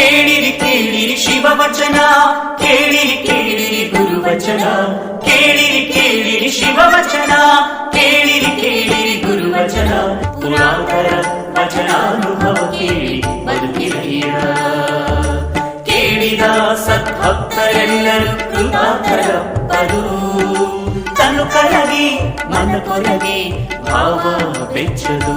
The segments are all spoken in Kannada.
ಕೇಳಿರಿ ಕೇಳಿರಿ ಶಿವವಚನ ಕೇಳಿರಿ ಕೇಳಿರಿ ಗುರುವಚನ ಕೇಳಿರಿ ಕೇಳಿರಿ ಶಿವವಚನ ಕೇಳಿರಿ ಕೇಳಿರಿ ಗುರುವಚನ ಪುರಾತರ ವಚನಾನುಭವ ಕೇಳಿ ಬದುಕಿರಯ್ಯ ಕೇಳಿದ ಸದ್ಭಕ್ತರೆಲ್ಲರೂ ಕೃಪಾಕರಪ್ಪರು ತನು ಕರಗಿ ಮನ ಕೊರಗಿ ಭಾವ ಬೆಚ್ಚದು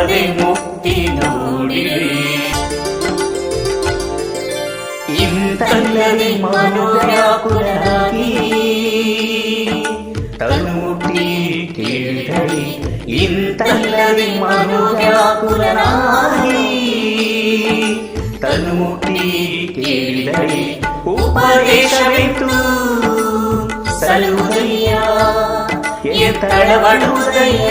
ಅದೇ ಮುಕ್ತಿ ನೋಡಿರಿ ಇಂತಲ್ಲದೆ ಮನೋವ್ಯಾಕುಲರಾಗಿ ತನ್ನುಟಿ ಕೇಳಿದಳಿ ಇಂತಲ್ಲದೆ ಮನೋವ್ಯಾಕುಲರಾಗಿ ತನ್ನುಟಿ ಕೇಳಿದಳಿ ಉಪದೇಶವೆಂತು ಸಲುದಯ್ಯ ಎತ್ತಳವಡುವುದಯ್ಯ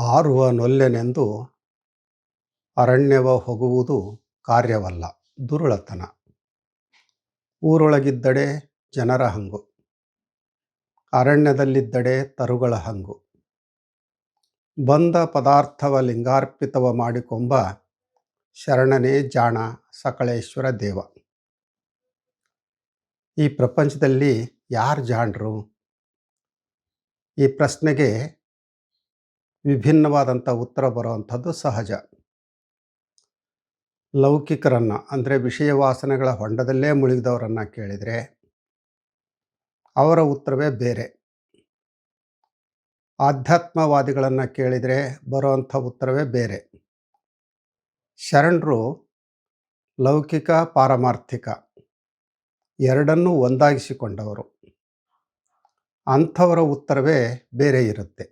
ಆರುವ ನೊಲ್ಲೆನೆಂದು ಅರಣ್ಯವ ಹೋಗುವುದು ಕಾರ್ಯವಲ್ಲ, ದುರುಳತನ. ಊರೊಳಗಿದ್ದಡೆ ಜನರ ಹಂಗು, ಅರಣ್ಯದಲ್ಲಿದ್ದಡೆ ತರುಗಳ ಹಂಗು. ಬಂದ ಪದಾರ್ಥವ ಲಿಂಗಾರ್ಪಿತವ ಮಾಡಿಕೊಂಬ ಶರಣನೇ ಜಾಣ ಸಕಳೇಶ್ವರ ದೇವ. ಈ ಪ್ರಪಂಚದಲ್ಲಿ ಯಾರು ಜಾಣರು? ಈ ಪ್ರಶ್ನೆಗೆ ವಿಭಿನ್ನವಾದಂಥ ಉತ್ತರ ಬರುವಂಥದ್ದು ಸಹಜ. ಲೌಕಿಕರನ್ನು, ಅಂದರೆ ವಿಷಯ ವಾಸನೆಗಳ ಹೊಂಡದಲ್ಲೇ ಮುಳುಗಿದವರನ್ನು ಕೇಳಿದರೆ ಅವರ ಉತ್ತರವೇ ಬೇರೆ. ಆಧ್ಯಾತ್ಮವಾದಿಗಳನ್ನು ಕೇಳಿದರೆ ಬರುವಂಥ ಉತ್ತರವೇ ಬೇರೆ. ಶರಣರು ಲೌಕಿಕ, ಪಾರಮಾರ್ಥಿಕ ಎರಡನ್ನೂ ಒಂದಾಗಿಸಿಕೊಂಡವರು. ಅಂಥವರ ಉತ್ತರವೇ ಬೇರೆ ಇರುತ್ತೆ.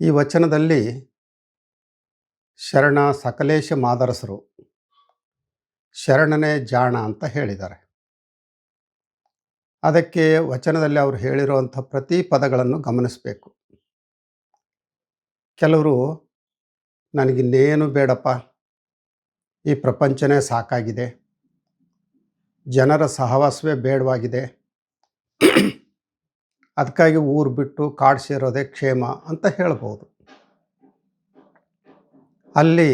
ಈ ವಚನದಲ್ಲಿ ಶರಣ ಸಕಲೇಶ ಮಾದರಸರು ಶರಣನೇ ಜಾಣ ಅಂತ ಹೇಳಿದ್ದಾರೆ. ಅದಕ್ಕೆ ವಚನದಲ್ಲಿ ಅವರು ಹೇಳಿರುವಂಥ ಪ್ರತಿ ಪದಗಳನ್ನು ಗಮನಿಸಬೇಕು. ಕೆಲವರು ನನಗಿನ್ನೇನು ಬೇಡಪ್ಪ, ಈ ಪ್ರಪಂಚನೇ ಸಾಕಾಗಿದೆ, ಜನರ ಸಹವಾಸವೇ ಬೇಡವಾಗಿದೆ ಅದಕ್ಕಾಗಿ ಊರು ಬಿಟ್ಟು ಕಾಡು ಸೇರೋದೇ ಕ್ಷೇಮ ಅಂತ ಹೇಳ್ಬೋದು. ಅಲ್ಲಿ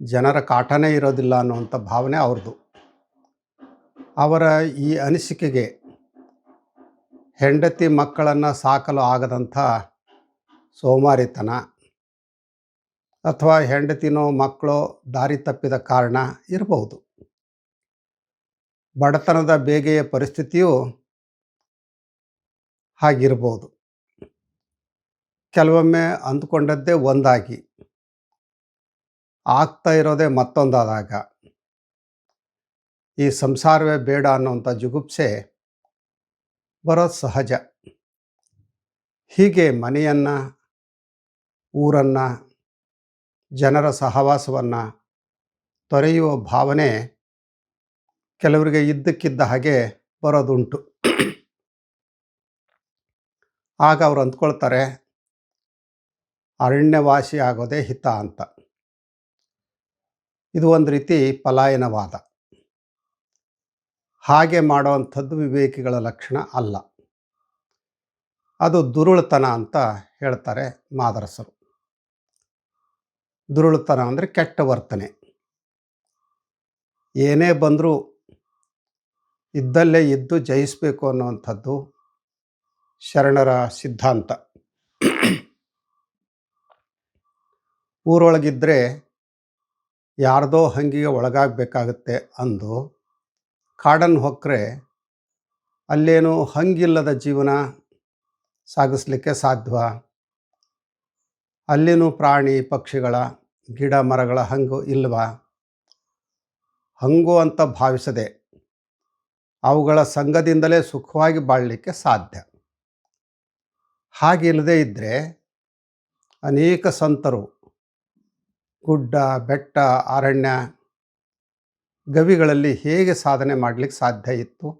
ಜನರ ಕಾಟನೇ ಇರೋದಿಲ್ಲ ಅನ್ನುವಂಥ ಭಾವನೆ ಅವ್ರದ್ದು. ಅವರ ಈ ಅನಿಸಿಕೆಗೆ ಹೆಂಡತಿ ಮಕ್ಕಳನ್ನು ಸಾಕಲು ಆಗದಂಥ ಸೋಮಾರಿತನ ಅಥವಾ ಹೆಂಡತಿನೋ ಮಕ್ಕಳೋ ದಾರಿ ತಪ್ಪಿದ ಕಾರಣ ಇರಬಹುದು ಬಡತನದ ಬೇಗೆಯ ಪರಿಸ್ಥಿತಿಯು ಹಾಗಿರ್ಬೋದು. ಕೆಲವೊಮ್ಮೆ ಅಂದ್ಕೊಂಡದ್ದೇ ಒಂದಾಗಿ. ಆಗ್ತಾ ಇರೋದೇ ಮತ್ತೊಂದಾದಾಗ. ಈ ಸಂಸಾರವೇ ಬೇಡ ಅನ್ನುವಂಥ ಜುಗುಪ್ಸೆ ಬರೋದು ಸಹಜ. ಹೀಗೆ ಮನೆಯನ್ನು, ಊರನ್ನು, ಜನರ ಸಹವಾಸವನ್ನು ತೊರೆಯುವ ಭಾವನೆ ಕೆಲವರಿಗೆ ಇದ್ದಕ್ಕಿದ್ದ ಹಾಗೆ ಬರೋದುಂಟು. ಆಗ ಅವ್ರು ಅಂದ್ಕೊಳ್ತಾರೆ, ಅರಣ್ಯವಾಸಿ ಆಗೋದೇ ಹಿತ ಅಂತ. ಇದು ಒಂದು ರೀತಿ ಪಲಾಯನವಾದ ಹಾಗೆ ಮಾಡುವಂಥದ್ದು ವಿವೇಕಿಗಳ ಲಕ್ಷಣ ಅಲ್ಲ. ಅದು ದುರುಳತನ ಅಂತ ಹೇಳ್ತಾರೆ ಮಾದರಸರು. ದುರುಳತನ ಅಂದರೆ ಕೆಟ್ಟ ವರ್ತನೆ. ಏನೇ ಬಂದರೂ ಇದ್ದಲ್ಲೇ ಇದ್ದು ಜಯಿಸಬೇಕು ಅನ್ನುವಂಥದ್ದು ಶರಣರ ಸಿದ್ಧಾಂತ. ಊರೊಳಗಿದ್ದರೆ ಯಾರ್ದೋ ಹಂಗಿಗೆ ಒಳಗಾಗಬೇಕಾಗತ್ತೆ ಅಂದು ಕಾಡನ್ನು ಹೊಕ್ಕರೆ ಅಲ್ಲೇನು ಹಂಗಿಲ್ಲದ ಜೀವನ ಸಾಗಿಸ್ಲಿಕ್ಕೆ ಸಾಧ್ಯ ಅಲ್ಲಿನೂ ಪ್ರಾಣಿ, ಪಕ್ಷಿಗಳ, ಗಿಡ, ಮರಗಳ ಹಂಗು ಇಲ್ವಾ? ಹಂಗು ಅಂತ ಭಾವಿಸದೆ ಅವುಗಳ ಸಂಘದಿಂದಲೇ ಸುಖವಾಗಿ ಬಾಳಲಿಕ್ಕೆ ಸಾಧ್ಯ. ಹಾಗಿಲ್ಲದೆ ಇದ್ದರೆ ಅನೇಕ ಸಂತರು, ಗುಡ್ಡ, ಬೆಟ್ಟ, ಅರಣ್ಯ ಗವಿಗಳಲ್ಲಿ ಹೇಗೆ ಸಾಧನೆ ಮಾಡಲಿಕ್ಕೆ ಸಾಧ್ಯ ಇತ್ತು?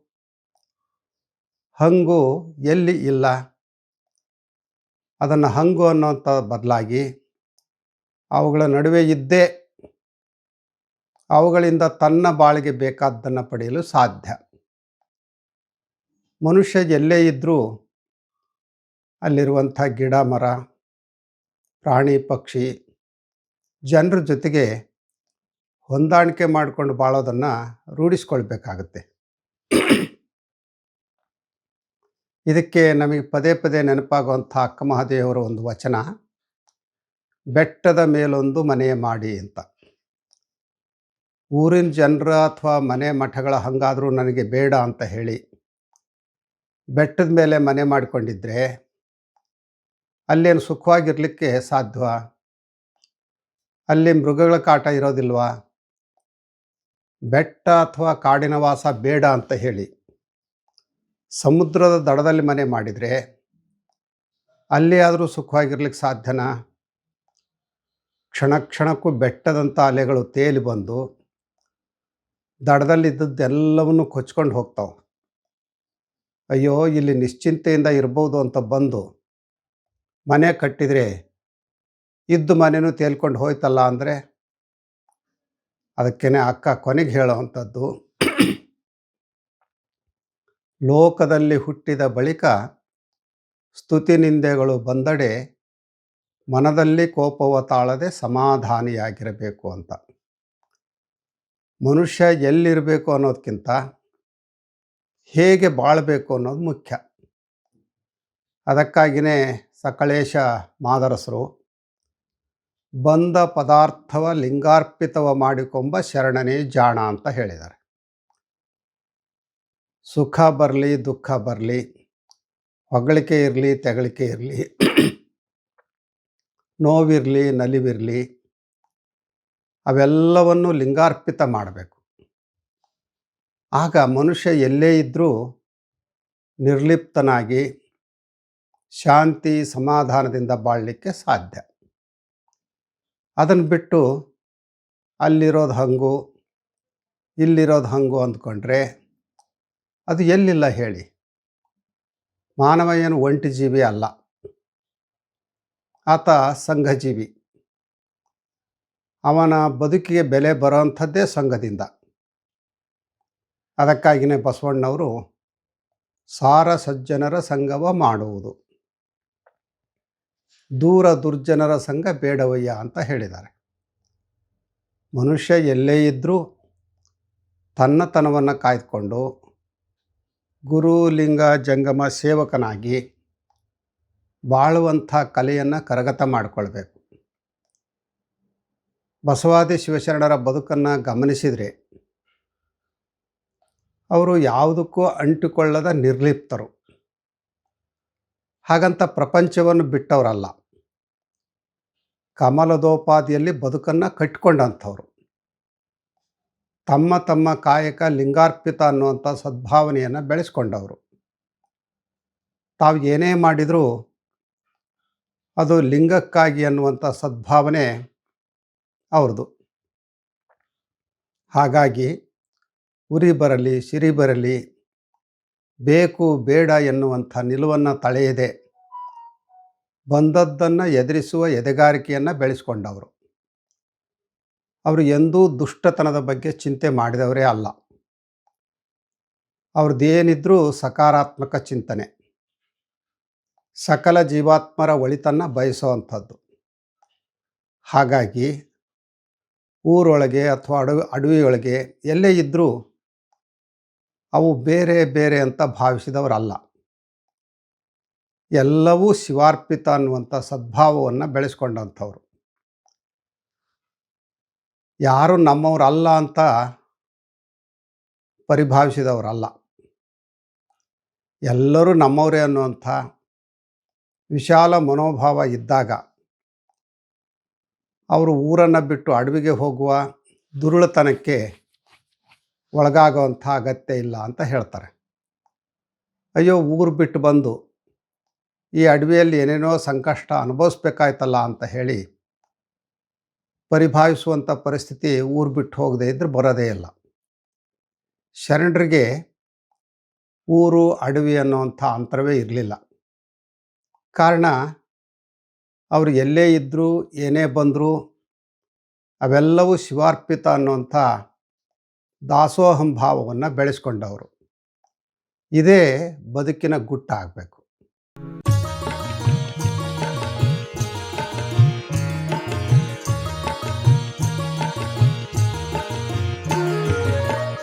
ಹಂಗು ಎಲ್ಲಿ ಇಲ್ಲ? ಅದನ್ನು ಹಂಗು ಅನ್ನೋಂಥ ಬದಲಾಗಿ ಅವುಗಳ ನಡುವೆ ಇದ್ದೇ ಅವುಗಳಿಂದ ತನ್ನ ಬಾಳಿಗೆ ಬೇಕಾದ್ದನ್ನು ಪಡೆಯಲು ಸಾಧ್ಯ. ಮನುಷ್ಯ ಎಲ್ಲೇ ಇದ್ದರೂ ಅಲ್ಲಿರುವಂಥ ಗಿಡ ಮರ, ಪ್ರಾಣಿ ಪಕ್ಷಿ, ಜನರ ಜೊತೆಗೆ ಹೊಂದಾಣಿಕೆ ಮಾಡಿಕೊಂಡು ಬಾಳೋದನ್ನು ರೂಢಿಸ್ಕೊಳ್ಬೇಕಾಗತ್ತೆ. ಇದಕ್ಕೆ ನಮಗೆ ಪದೇ ಪದೇ ನೆನಪಾಗುವಂಥ ಅಕ್ಕ ಮಹಾದೇವರ ಒಂದು ವಚನ, ಬೆಟ್ಟದ ಮೇಲೊಂದು ಮನೆ ಮಾಡಿ ಅಂತ. ಊರಿನ ಜನರ ಅಥವಾ ಮನೆ ಮಠಗಳ ಹಂಗಾದರೂ ನನಗೆ ಬೇಡ ಅಂತ ಹೇಳಿ, ಬೆಟ್ಟದ ಮೇಲೆ ಮನೆ ಮಾಡಿಕೊಂಡಿದ್ರೆ ಅಲ್ಲೇನು ಸುಖವಾಗಿರಲಿಕ್ಕೆ ಸಾಧ್ಯವ ಅಲ್ಲಿ ಮೃಗಗಳ ಕಾಟ ಇರೋದಿಲ್ವಾ? ಬೆಟ್ಟ ಅಥವಾ ಕಾಡಿನ ವಾಸ ಬೇಡ ಅಂತ ಹೇಳಿ. ಸಮುದ್ರದ ದಡದಲ್ಲಿ ಮನೆ ಮಾಡಿದರೆ ಅಲ್ಲಿ ಆದರೂ ಸುಖವಾಗಿರ್ಲಿಕ್ಕೆ ಸಾಧ್ಯನಾ? ಕ್ಷಣ ಕ್ಷಣಕ್ಕೂ ಬೆಟ್ಟದಂಥ ಅಲೆಗಳು ತೇಲಿ ಬಂದು ದಡದಲ್ಲಿದ್ದದ್ದೆಲ್ಲವನ್ನು ಕೊಚ್ಕೊಂಡು ಹೋಗ್ತಾವೆ. ಅಯ್ಯೋ, ಇಲ್ಲಿ ನಿಶ್ಚಿಂತೆಯಿಂದ ಇರ್ಬೋದು ಅಂತ ಬಂದು ಮನೆ ಕಟ್ಟಿದರೆ ಇದ್ದು ಮನೆಯೂ ತೇಲ್ಕೊಂಡು ಹೋಯ್ತಲ್ಲ ಅಂದರೆ ಅದಕ್ಕೇನೆ ಅಕ್ಕ ಕೊನೆಗೆ ಹೇಳೋವಂಥದ್ದು. ಲೋಕದಲ್ಲಿ ಹುಟ್ಟಿದ ಬಳಿಕ ಸ್ತುತಿ ನಿಂದೆಗಳು ಬಂದಡೆ ಮನದಲ್ಲಿ ಕೋಪವ ತಾಳದೆ ಸಮಾಧಾನಿಯಾಗಿರಬೇಕು ಅಂತ. ಮನುಷ್ಯ ಎಲ್ಲಿರಬೇಕು ಅನ್ನೋದಕ್ಕಿಂತ ಹೇಗೆ ಬಾಳಬೇಕು ಅನ್ನೋದು ಮುಖ್ಯ. ಅದಕ್ಕಾಗಿಯೇ ಸಕಳೇಶ ಮಾದರಸರು. ಬಂದ ಪದಾರ್ಥವ ಲಿಂಗಾರ್ಪಿತವ ಮಾಡಿಕೊಂಬ ಶರಣನೇ ಜಾಣ ಅಂತ ಹೇಳಿದ್ದಾರೆ. ಸುಖ ಬರಲಿ, ದುಃಖ ಬರಲಿ, ಹೊಗಳಿಕೆ ಇರಲಿ, ತೆಗಳಿಕೆ ಇರಲಿ, ನೋವಿರಲಿ, ನಲಿವಿರಲಿ, ಅವೆಲ್ಲವನ್ನು ಲಿಂಗಾರ್ಪಿತ ಮಾಡಬೇಕು. ಆಗ ಮನುಷ್ಯ ಎಲ್ಲೇ ಇದ್ದರೂ ನಿರ್ಲಿಪ್ತನಾಗಿ ಶಾಂತಿ ಸಮಾಧಾನದಿಂದ ಬಾಳಲಿಕ್ಕೆ ಸಾಧ್ಯ. ಅದನ್ನು ಬಿಟ್ಟು ಅಲ್ಲಿರೋದು ಹಂಗು, ಇಲ್ಲಿರೋದು ಹಂಗು ಅಂದ್ಕೊಂಡ್ರೆ ಅದು ಎಲ್ಲಿಲ್ಲ ಹೇಳಿ. ಮಾನವ ಏನು ಒಂಟಿ ಜೀವಿ ಅಲ್ಲ. ಆತ ಸಂಘಜೀವಿ. ಅವನ ಬದುಕಿಗೆ ಬೆಲೆ ಬರೋವಂಥದ್ದೇ ಸಂಘದಿಂದ. ಅದಕ್ಕಾಗಿಯೇ ಬಸವಣ್ಣವರು ಸಾರ ಸಜ್ಜನರ ಸಂಘವ ಮಾಡುವುದು. ದೂರ ದುರ್ಜನರ ಸಂಘ ಬೇಡವಯ್ಯ ಅಂತ ಹೇಳಿದ್ದಾರೆ. ಮನುಷ್ಯ ಎಲ್ಲೇ ಇದ್ದರೂ ತನ್ನತನವನ್ನು ಕಾಯ್ದುಕೊಂಡು ಗುರು, ಲಿಂಗ, ಜಂಗಮ ಸೇವಕನಾಗಿ ಬಾಳುವಂಥ ಕಲೆಯನ್ನು ಕರಗತ ಮಾಡಿಕೊಳ್ಬೇಕು. ಬಸವಾದಿ ಶಿವಶರಣರ ಬದುಕನ್ನು ಗಮನಿಸಿದರೆ ಅವರು ಯಾವುದಕ್ಕೂ ಅಂಟಿಕೊಳ್ಳದ ನಿರ್ಲಿಪ್ತರು. ಹಾಗಂತ ಪ್ರಪಂಚವನ್ನು ಬಿಟ್ಟವರಲ್ಲ. ಕಮಲದೋಪಾದಿಯಲ್ಲಿ ಬದುಕನ್ನು ಕಟ್ಟಿಕೊಂಡಂಥವ್ರು ತಮ್ಮ ತಮ್ಮ ಕಾಯಕ ಲಿಂಗಾರ್ಪಿತ ಅನ್ನುವಂಥ ಸದ್ಭಾವನೆಯನ್ನು ಬೆಳೆಸ್ಕೊಂಡವರು. ತಾವು ಏನೇ ಮಾಡಿದರೂ ಅದು ಲಿಂಗಕ್ಕಾಗಿ ಅನ್ನುವಂಥ ಸದ್ಭಾವನೆ ಅವ್ರದ್ದು. ಹಾಗಾಗಿ ಉರಿ ಬರಲಿ, ಸಿರಿ ಬರಲಿ, ಬೇಕು ಬೇಡ ಎನ್ನುವಂಥ ನಿಲುವನ್ನು ತಳೆಯದೆ ಬಂದದ್ದನ್ನು ಎದುರಿಸುವ ಎದೆಗಾರಿಕೆಯನ್ನು ಬೆಳೆಸ್ಕೊಂಡವರು. ಅವರು ಎಂದೂ ದುಷ್ಟತನದ ಬಗ್ಗೆ ಚಿಂತೆ ಮಾಡಿದವರೇ ಅಲ್ಲ. ಅವ್ರದ್ದೇನಿದ್ರೂ ಸಕಾರಾತ್ಮಕ ಚಿಂತನೆ. ಸಕಲ ಜೀವಾತ್ಮರ ಒಳಿತನ್ನು ಬಯಸುವಂಥದ್ದು. ಹಾಗಾಗಿ ಊರೊಳಗೆ ಅಥವಾ ಅಡವಿ, ಅಡವಿಯೊಳಗೆ ಎಲ್ಲೇ ಇದ್ದರೂ ಅವು ಬೇರೆ ಬೇರೆ ಅಂತ ಭಾವಿಸಿದವರಲ್ಲ. ಎಲ್ಲವೂ ಶಿವಾರ್ಪಿತ ಅನ್ನುವಂಥ ಸದ್ಭಾವವನ್ನು ಬೆಳೆಸ್ಕೊಂಡಂಥವ್ರು. ಯಾರು ನಮ್ಮವರಲ್ಲ ಅಂತ ಪರಿಭಾವಿಸಿದವರಲ್ಲ. ಎಲ್ಲರೂ ನಮ್ಮವರೇ ಅನ್ನುವಂಥ ವಿಶಾಲ ಮನೋಭಾವ ಇದ್ದಾಗ ಅವರು ಊರನ್ನು ಬಿಟ್ಟು ಅಡವಿಗೆ ಹೋಗುವ ದುರುಳತನಕ್ಕೆ ಒಳಗಾಗುವಂಥ ಅಗತ್ಯ ಇಲ್ಲ ಅಂತ ಹೇಳ್ತಾರೆ. ಅಯ್ಯೋ, ಊರು ಬಿಟ್ಟು ಬಂದು ಈ ಅಡವಿಯಲ್ಲಿ ಏನೇನೋ ಸಂಕಷ್ಟ ಅನುಭವಿಸ್ಬೇಕಾಯ್ತಲ್ಲ ಅಂತ ಹೇಳಿ ಪರಿಭಾವಿಸುವಂಥ ಪರಿಸ್ಥಿತಿ ಊರು ಬಿಟ್ಟು ಹೋಗದೇ ಇದ್ದರೆ ಬರೋದೇ ಇಲ್ಲ. ಶರಣರಿಗೆ ಊರು, ಅಡವಿ ಅನ್ನುವಂಥ ಅಂತರವೇ ಇರಲಿಲ್ಲ. ಕಾರಣ ಅವರು ಎಲ್ಲೇ ಇದ್ದರೂ ಏನೇ ಬಂದರೂ, ಅವೆಲ್ಲವೂ ಶಿವಾರ್ಪಿತ ಅನ್ನುವಂಥ ದಾಸೋಹಂ ಭಾವವನ್ನು ಬೆಳೆಸ್ಕೊಂಡವರು. ಇದೇ ಬದುಕಿನ ಗುಟ್ಟ